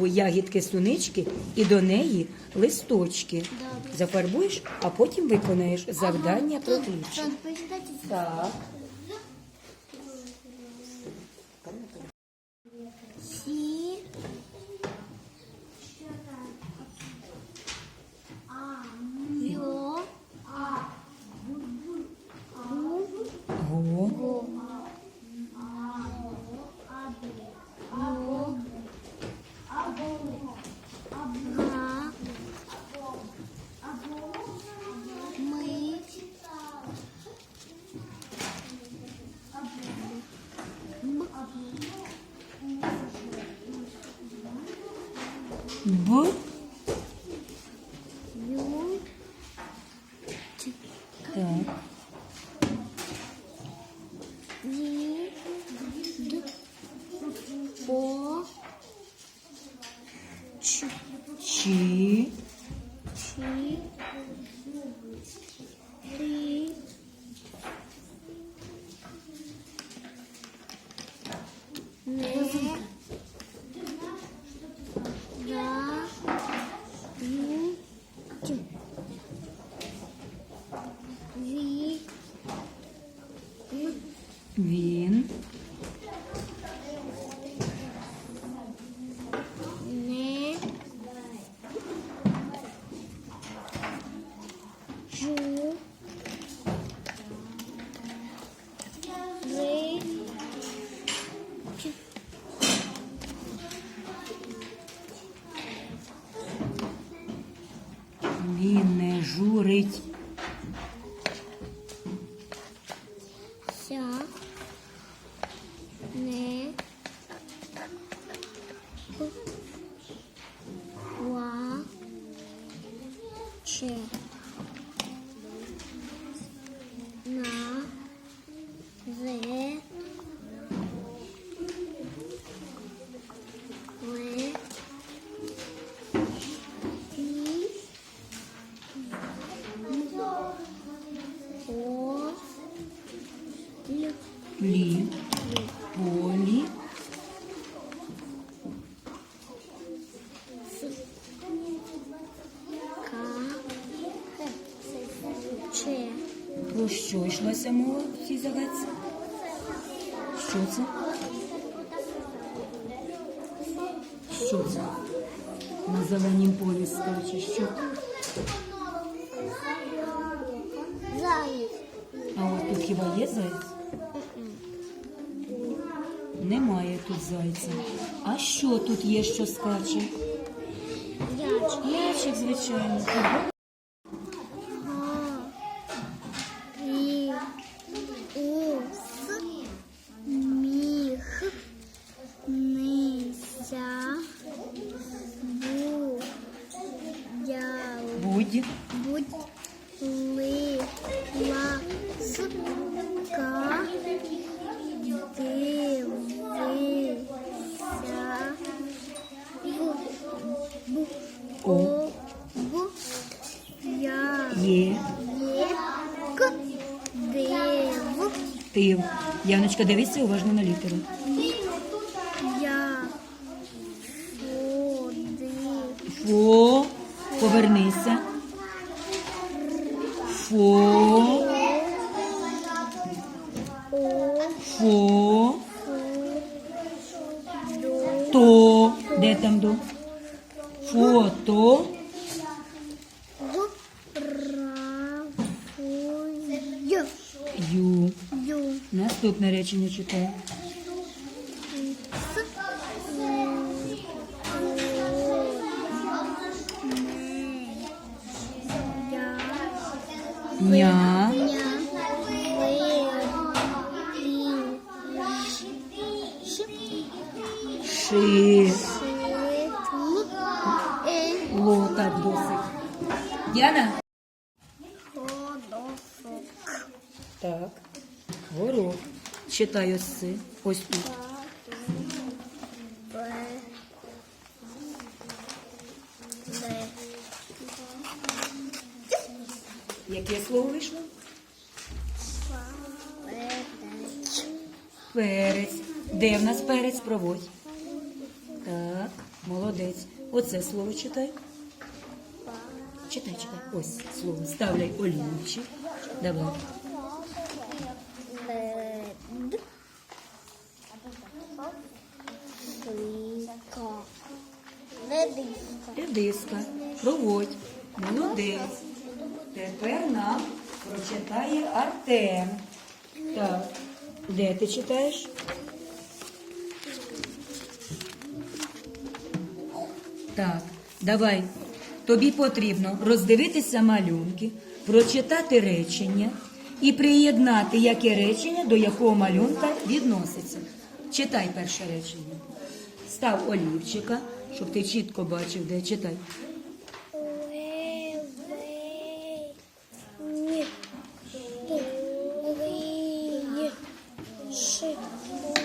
Ову ягідки сунички і до неї листочки. Зафарбуєш, а потім виконаєш завдання про. Так. Б. Ю. Так. Ді. Д. О. Ч. Чи. Чи. Ри. Не. Че. Про що йшлася мова в цій загадці? Що це? Що це? На зеленім полі скаче. Що? Заєць. А от тут хіба є заяць? Немає тут зайця. А що тут є, що скаче? Яч. М'ячик, звичайно. О. Я. Є. К. Див. Тив. Яночка, дивіться уважно на літеру. Я. ди Фо. Повернися. Фото. Ду. Ра. Фу. Ю. Ю. Ю. Наступне речення читай. С. Не. Я. Ня. Ня. Так, досить. Діана? Ходосок. Так. Горох. Читай ось це. Ось тут. Яке слово вийшло? Перець. Перець. Де в нас перець? Проводь. Так. Молодець. Оце слово читай. Читай, читай. Ось слово. Ставляй олівчик. Давай. Лед. Лика. Ледиска. Редиска. Проводь. Молодець. Тепер нам прочитає Артем. Так. Де ти читаєш? Так, давай. Тобі потрібно роздивитися малюнки, прочитати речення і приєднати яке речення до якого малюнка відноситься. Читай перше речення. Став олівчика, щоб ти чітко бачив, де читай. Ря,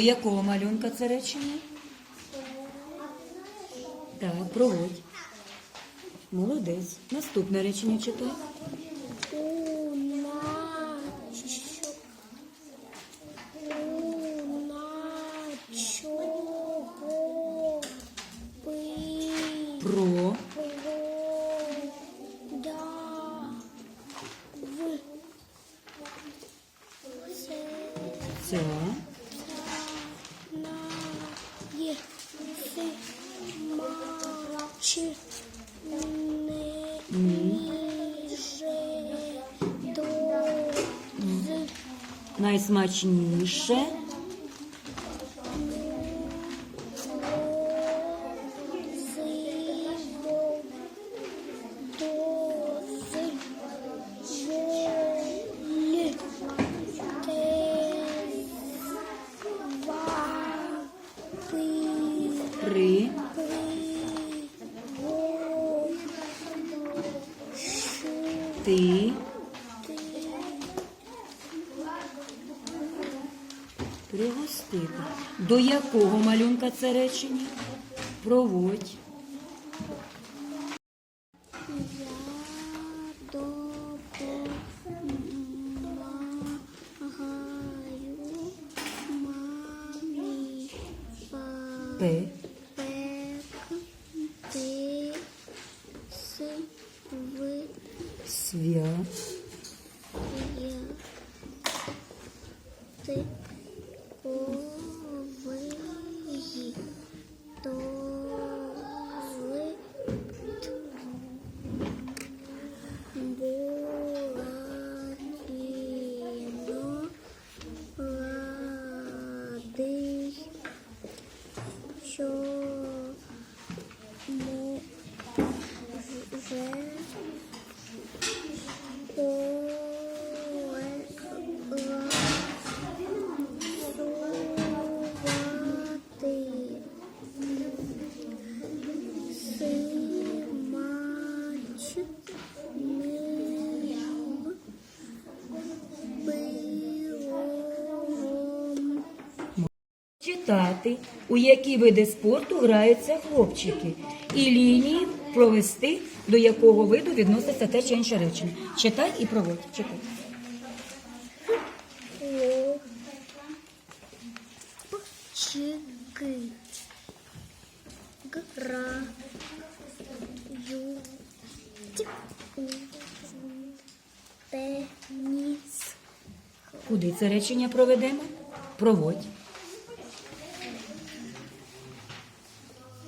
До якого малюнка це речення? Так, проводь. Молодець. Наступне речення читай. Найсмачніше. Ти. Пригостити. До якого малюнка це речення? Проводь. П. 呀。Читати, у які види спорту граються хлопчики, і лінії провести, до якого виду відноситься те чи інше речення. Читай і проводь. Читай. Хлопчики грають у теніс. Куди це речення проведемо? Проводь.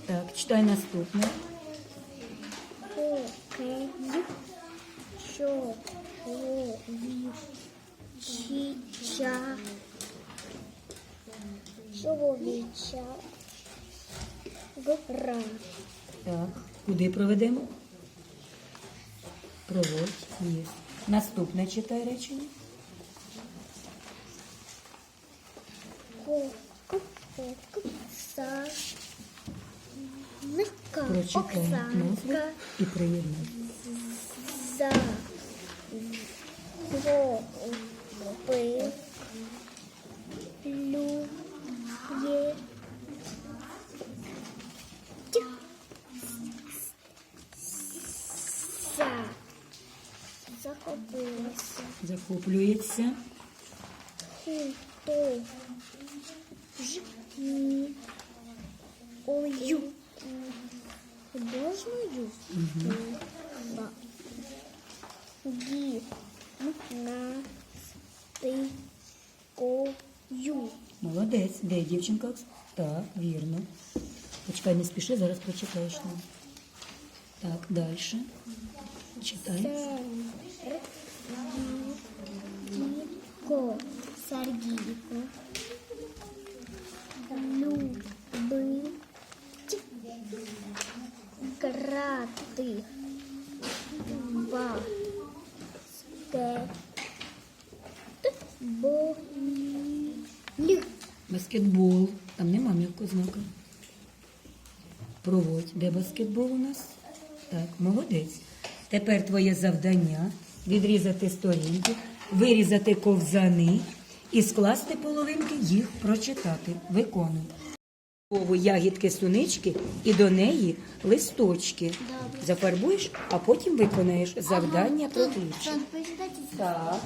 Так, читай наступне. Чоловіча, чоловіча гра. Так, куди проведемо? Проводь. Є. Наступне читай речення. Кок, Прочитай назву Оксанка, і приєднай. за, Голуби. Лює. Ся. Захопилася. Захоплюється. Хто Ж ні ою художньою ба гі на стикою. Молодець. Де дівчинка? Так, вірно. Почекай, не спіши, зараз прочитаєш нам. Так, далі. Читай. Сергійко, Сергійко, Де баскетбол у нас? Так, молодець. Тепер твоє завдання відрізати сторінки, вирізати ковзани і скласти половинки, їх прочитати. Виконуй. Ягідки сунички і до неї листочки. Зафарбуєш, а потім виконаєш завдання про ключ. Так.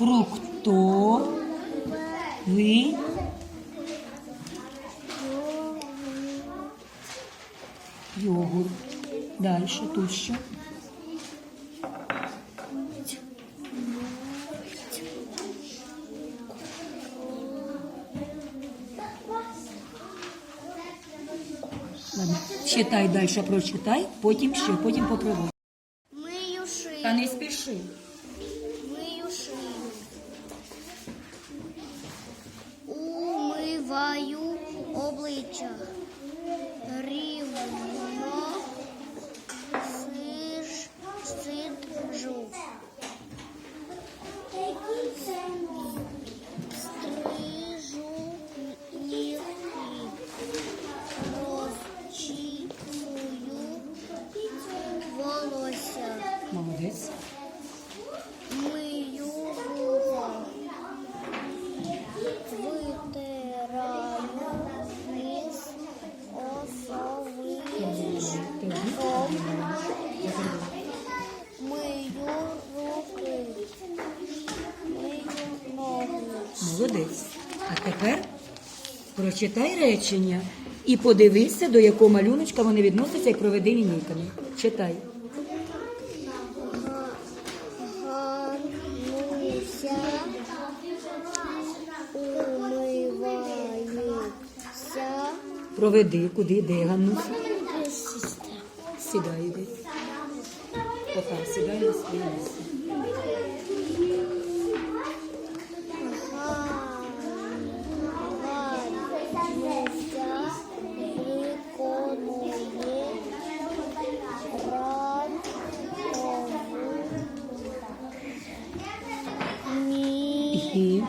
Фрукто. Ви. Йогурт. Далі тут що? Ладно. Читай далі, прочитай, потім ще, потім попробуй. Та не спіши. Умиваю обличчя. Рівно прочитай речення і подивися, до якого малюночка вони відносяться і проведи лінійками. Читай. Проведи, куди, де Ганнуся? Сідай, іди. Пока, сідай на своє місце. І